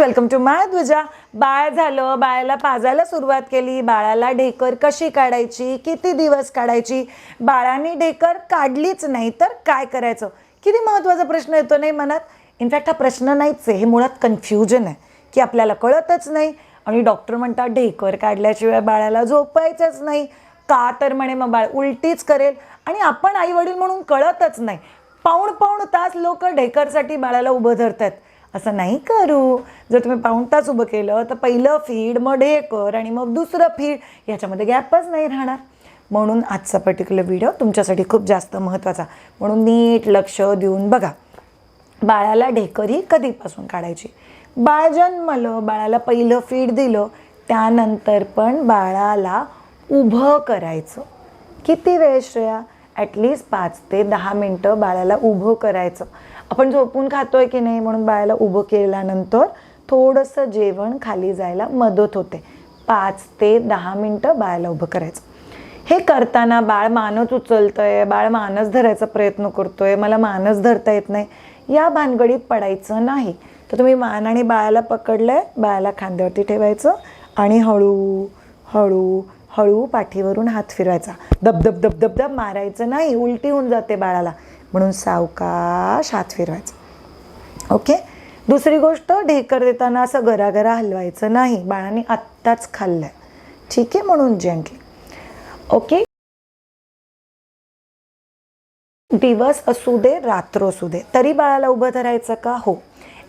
Welcome to माय ध्वजा. बाळ झालं बाळाला पाजायला सुरुवात केली. बाळाला ढेकर कशी काढायची? किती दिवस काढायची? बाळाने ढेकर काढलीच नाही तर काय करायचं? किती महत्त्वाचा प्रश्न येतो नाही मनात? इनफॅक्ट हा प्रश्न नाहीच आहे. हे मुळात कन्फ्युजन आहे की आपल्याला कळतच नाही. आणि डॉक्टर म्हणतात ढेकर काढल्याशिवाय बाळाला झोपायचंच नाही. का तर म्हणे मग बाळ उलटीच करेल. आणि आपण आई वडील म्हणून कळतच नाही. पाऊण पाऊण तास लोक ढेकरसाठी बाळाला उभं धरतात असं नाही करू. जर तुम्ही पाऊण तास उभं केलं तर पहिलं फीड मग ढेकर आणि मग दुसरं फीड याच्यामध्ये गॅपच नाही राहणार. म्हणून आजचा पर्टिक्युलर व्हिडिओ तुमच्यासाठी खूप जास्त महत्त्वाचा. म्हणून नीट लक्ष देऊन बघा. बाळाला ढेकरी कधीपासून काढायची? बाळ जन्मलं बाळाला पहिलं फीड दिलं त्यानंतर पण बाळाला उभं करायचं. किती वेळ श्रेया? ॲटलिस्ट पाच ते दहा मिनटं बाळाला उभं करायचं. आपण झोपून खातोय की नाही म्हणून बाळाला उभं केल्यानंतर थोडंसं जेवण खाली जायला मदत होते. पाच ते दहा मिनटं बाळाला उभं करायचं. हे करताना बाळ मानच उचलतंय बाळ मानच धरायचा प्रयत्न करतोय मला मानच धरता येत नाही या भानगडीत पडायचं नाही. तर तुम्ही मान आणि बाळाला पकडलंय बाळाला खांद्यावरती ठेवायचं आणि हळू हळू हळू पाठीवरून हात फिरवायचा. दब दब दब मारायचं नाही उलटी होऊन जाते बाळाला. म्हणून सावकाश हात फिरवायचा. ओके? दुसरी गोष्ट ढेकर देताना असं गरागरा हलवायचं नाही. बाळाने आत्ताच खाल्लंय. ठीक आहे? म्हणून जेंटली ओके? दिवस असू दे रात्र असू दे. तरी बाळाला उभं धरायचं का? हो.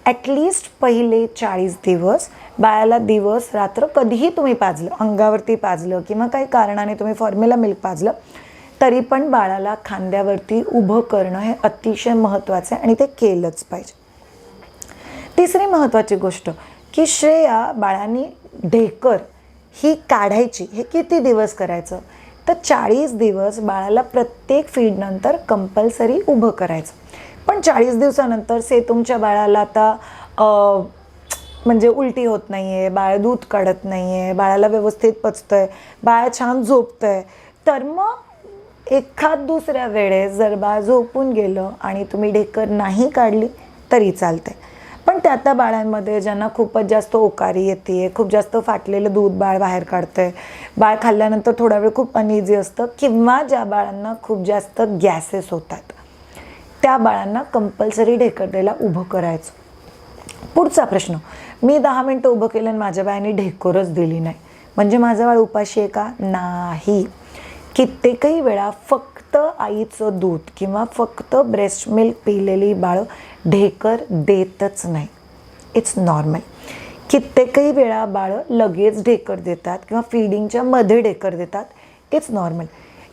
ॲटलिस्ट पहिले चाळीस दिवस. बाळाला दिवस रात्र कधीही तुम्ही पाजलं अंगावरती पाजलं किंवा काही कारणाने तुम्ही फॉर्म्युला मिल्क पाजलं तरी पण बाळाला खांद्यावरती उभं करणं हे अतिशय महत्त्वाचं आहे आणि ते केलंच पाहिजे. तिसरी महत्त्वाची गोष्ट की श्रेया बाळाने ढेकर ही काढायची हे किती दिवस करायचं? तर चाळीस दिवस बाळाला प्रत्येक फीडनंतर कंपल्सरी उभं करायचं. पण चाळीस दिवसानंतर से तुमच्या बाळाला आता म्हणजे उलटी होत नाही आहे बाळ दूध काढत नाही आहे बाळाला व्यवस्थित पचतं आहे बाळ छान झोपतं आहे तर मग एखाद दुसऱ्या वेळेस जर बाळ झोपून गेलं आणि तुम्ही ढेकर नाही काढली तरी चालते पण त्या त्या बाळांमध्ये ज्यांना खूपच जास्त ओकारी येते खूप जास्त फाटलेलं दूध बाळ बाहेर काढतंय बाळ खाल्ल्यानंतर थोडा वेळ खूप अनइझी असतं किंवा ज्या बाळांना खूप जास्त गॅसेस होतात त्या बाळांना कंपल्सरी ढेकर द्यायला उभं करायचं. पुढचा प्रश्न मी दहा मिनटं उभं केलं आणि माझ्या बाळाने ढेकोरच दिली नाही. म्हणजे माझं बाळ उपाशी आहे का? नाही. कित्येकही वेळा फक्त आईचं दूध किंवा फक्त ब्रेस्ट मिल्क पिलेली बाळं ढेकर देतच नाही. इट्स नॉर्मल कित्येकही वेळा बाळं लगेच ढेकर देतात किंवा फिडिंगच्या मध्ये ढेकर देतात. इट्स नॉर्मल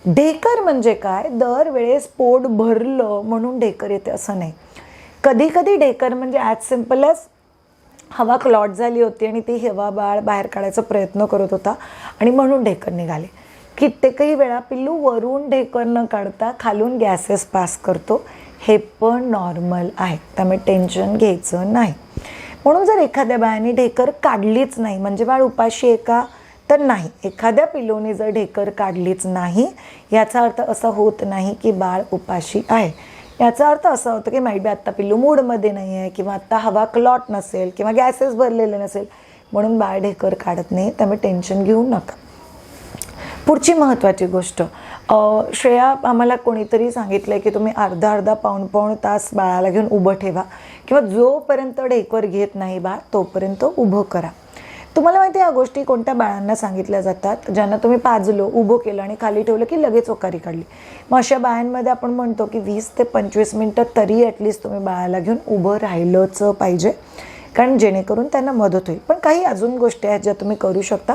ढेकर म्हणजे काय? दरवेळेस पोट भरलं म्हणून ढेकर येते असं नाही. कधी कधी ढेकर म्हणजे ॲज सिंपल ॲज हवा क्लॉट झाली होती आणि ती हवा बाळ बाहेर काढायचा प्रयत्न करत होता आणि म्हणून ढेकर निघाले. कित्येकही वेळा पिल्लू वरून ढेकर न काढता खालून गॅसेस पास करतो. हे पण नॉर्मल आहे. त्यामुळे टेन्शन घ्यायचं नाही. म्हणून जर एखाद्या बायाने ढेकर काढलीच नाही म्हणजे बाळ उपाशी आहे का? तर नाही. एखाद्या पिलोने जर ढेकर काढलीच नाही याचा अर्थ असा होत नाही की बाळ उपाशी आहे. याचा अर्थ असा होतो की माहिती आत्ता पिल्लू मूडमध्ये नाही आहे किंवा आत्ता हवा क्लॉट नसेल किंवा गॅसेस भरलेले नसेल. म्हणून बाळ ढेकर काढत नाही. त्यामुळे टेन्शन घेऊ नका. पुढची महत्त्वाची गोष्ट श्रेया आम्हाला कोणीतरी सांगितलं आहे की तुम्ही अर्धा अर्धा पाऊण पाऊण तास बाळाला घेऊन उभं ठेवा किंवा जोपर्यंत डेकवर घेत नाही बाळ तोपर्यंत उभं करा. तुम्हाला माहिती आहे या गोष्टी कोणत्या बाळांना सांगितल्या जातात? ज्यांना तुम्ही पाजलो उभं केलं आणि खाली ठेवलं की लगेच ओकारी काढली. मग अशा बाळांमध्ये आपण म्हणतो की वीस ते पंचवीस मिनटं तरी ॲटलिस्ट तुम्ही बाळाला घेऊन उभं राहिलंच पाहिजे. कारण जेणेकरून त्यांना मदत होईल. पण काही अजून गोष्टी आहेत ज्या तुम्ही करू शकता.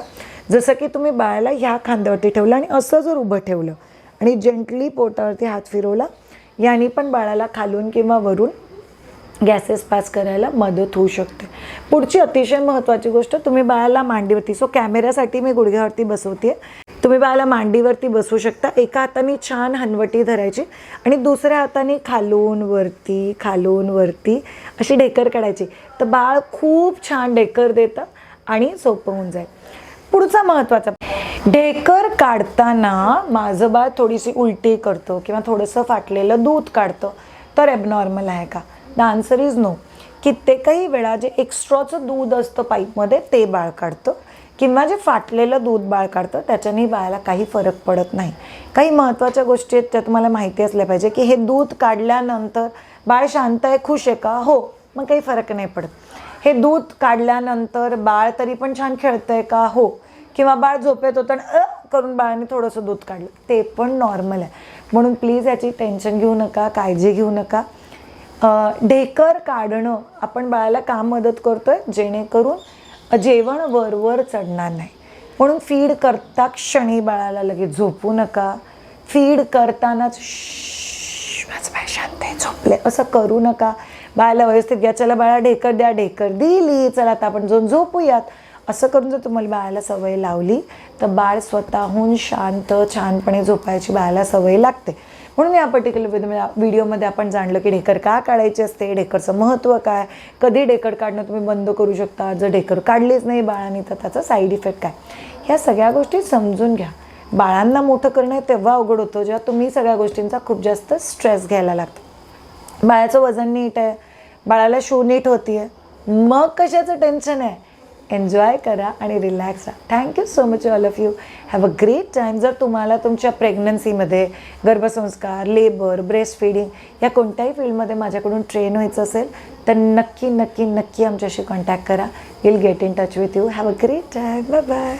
जसं की तुम्ही बाळाला ह्या खांद्यावरती ठेवलं आणि असं जर उभं ठेवलं आणि जेंटली पोटावरती हात फिरवला याने पण बाळाला खालून किंवा वरून गॅसेस पास करायला मदत होऊ शकते. पुढची अतिशय महत्त्वाची गोष्ट तुम्ही बाळाला मांडीवरती सो कॅमेऱ्यासाठी मी गुडघ्यावरती बसवते तुम्ही बाळाला मांडीवरती बसवू शकता. एका हाताने छान हनवटी धरायची आणि दुसऱ्या हाताने खालून वरती खालून वरती अशी ढेकर काढायची. तर बाळ खूप छान ढेकर देतं आणि सोपं होऊन जाईल. पुढचा महत्त्वाचा ढेकर काढताना माझं बाळ थोडीशी उलटी करतो किंवा थोडंसं फाटलेलं दूध काढतं. तर ॲबनॉर्मल आहे का? द आन्सर इज नो कित्येकही वेळा जे एक्स्ट्राचं दूध असतं पाईपमध्ये ते बाळ काढतं. किंवा जे फाटलेलं दूध बाळ काढतं त्याच्याने बाळाला काही फरक पडत नाही. काही महत्त्वाच्या गोष्टी आहेत त्या तुम्हाला माहिती असल्या पाहिजे की हे दूध काढल्यानंतर बाळ शांत आहे खुश आहे का? हो मग काही फरक नाही पडत. हे दूध काढल्यानंतर बाळ तरी पण छान खेळतं आहे का? हो किंवा बाळ झोपेत होतं आणि अ करून बाळाने थोडंसं दूध काढलं. ते पण नॉर्मल आहे. म्हणून प्लीज याची टेन्शन घेऊ नका काळजी घेऊ नका. ढेकर काढणं आपण बाळाला का मदत करतोय? जेणेकरून जेवण वरवर चढणार नाही. म्हणून फीड करता क्षणी बाळाला लगेच झोपू नका. फीड करतानाच शांत झोपले असं करू नका बाळाला व्यवस्थित घ्या चला बाळा ढेकर द्या ढेकर दिली चला आता आपण जाऊन झोपूयात असं करून जर तुम्हाला बाळाला सवय लावली तर बाळ स्वतःहून शांत छानपणे झोपायची बाळाला सवय लागते. म्हणून या पर्टिक्युलर व्हिडिओमध्ये आपण जाणलं की ढेकर का काढायची असते ढेकरचं महत्त्व काय कधी ढेकर काढणं तुम्ही बंद करू शकता जर ढेकर काढलीच नाही बाळाने तर त्याचा साईड इफेक्ट काय? ह्या सगळ्या गोष्टी समजून घ्या. बाळांना मोठं करणं तेव्हा अवघड होतं जेव्हा तुम्ही सगळ्या गोष्टींचा खूप जास्त स्ट्रेस घ्यायला लागतो. बाळाचं वजन नीट आहे बाळाला शू नीट होतीये. मग कशाचं टेन्शन आहे? एन्जॉय करा आणि रिलॅक्स राहा. Thank you so much all of you have a great time जर तुम्हाला तुमच्या प्रेग्नन्सीमध्ये गर्भसंस्कार लेबर ब्रेस्ट फीडिंग या कोणत्याही फील्डमध्ये माझ्याकडून ट्रेन व्हायचं असेल तर नक्की नक्की नक्की आमच्याशी कॉन्टॅक्ट करा. Will get in touch with you have a great time bye bye